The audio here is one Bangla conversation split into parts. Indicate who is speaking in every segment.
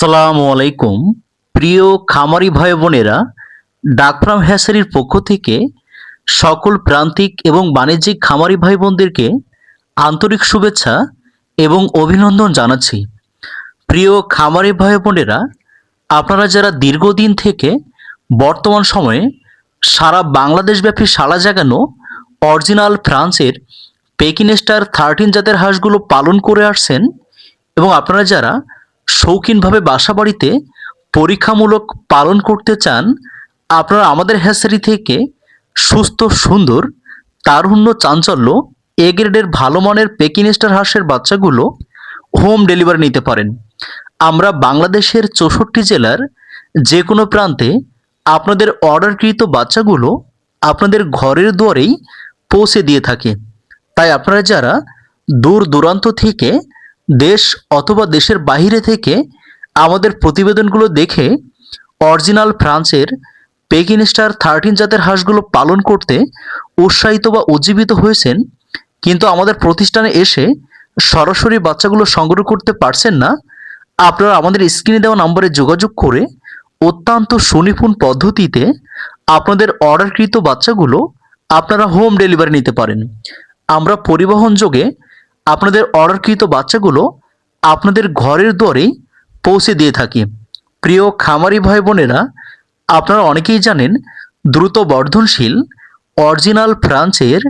Speaker 1: আসসালামু আলাইকুম। প্রিয় খামারি ভাই বোনেরা ডাকফ্রাম হ্যাসারির পক্ষ থেকে সকল প্রান্তিক এবং বাণিজ্যিক খামারি ভাই বোনদেরকে আন্তরিক শুভেচ্ছা এবং অভিনন্দন জানাচ্ছি। প্রিয় খামারি ভাই বোনেরা, আপনারা যারা দীর্ঘদিন থেকে বর্তমান সময়ে সারা বাংলাদেশব্যাপী সাড়া জাগানো অরিজিনাল ফ্রান্সের পেকিনেস্টার থার্টিন জাতের হাঁসগুলো পালন করে আসছেন এবং আপনারা যারা শৌখিনভাবে বাসা বাড়িতে পরীক্ষামূলক পালন করতে চান, আপনারা আমাদের হ্যাসারি থেকে সুস্থ, সুন্দর, তারুণ্য, চাঞ্চল্য, এ গ্রেডের ভালো মানের পেকিনেস্টার হাঁসের বাচ্চাগুলো হোম ডেলিভারি নিতে পারেন। আমরা বাংলাদেশের চৌষট্টি জেলার যে কোনো প্রান্তে আপনাদের অর্ডারকৃত বাচ্চাগুলো আপনাদের ঘরের দুয়ারেই পৌঁছে দিয়ে থাকে। তাই আপনারা যারা দূর দূরান্ত থেকে দেশ অথবা দেশের বাইরে থেকে আমাদের প্রতিবেদনগুলো দেখে অরিজিনাল ফ্রান্সের পেকিন স্টার থার্টিন জাতের হাঁসগুলো পালন করতে উৎসাহিত বা উজ্জীবিত হয়েছেন, কিন্তু আমাদের প্রতিষ্ঠানে এসে সরাসরি বাচ্চাগুলো সংগ্রহ করতে পারছেন না। আপনারা আমাদের স্ক্রিনে দেওয়া নম্বরে যোগাযোগ করে অত্যন্ত সুনিপুণ পদ্ধতিতে আপনাদের অর্ডারকৃত বাচ্চাগুলো আপনারা হোম ডেলিভারি নিতে পারেন। আমরা পরিবহন যোগে আপনাদের অর্ডারকৃত বাচ্চাগুলো আপনাদের ঘরের দুয়ারেই পৌঁছে দিয়ে থাকি। প্রিয় খামারি ভাই বোনেরা, আপনারা অনেকেই জানেন, দ্রুত বর্ধনশীল, অরিজিনাল ফ্রান্সের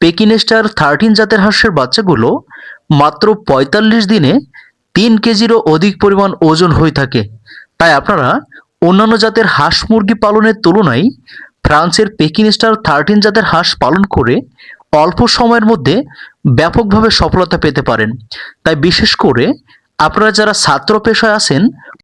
Speaker 1: পেকিনেস্টার থার্টিন জাতের হাঁসের বাচ্চাগুলো মাত্র পঁয়তাল্লিশ দিনে তিন কেজিরও অধিক পরিমাণ ওজন হয়ে থাকে। তাই আপনারা অন্যান্য জাতের হাঁস মুরগি পালনের তুলনায় ফ্রান্সের পেকিনেস্টার থার্টিন জাতের হাঁস পালন করে অল্প সময়ের মধ্যে ব্যাপকভাবে সফলতা পেতে পারেন। তাই বিশেষ করে আপনারা যারা ছাত্র পেশায় আছেন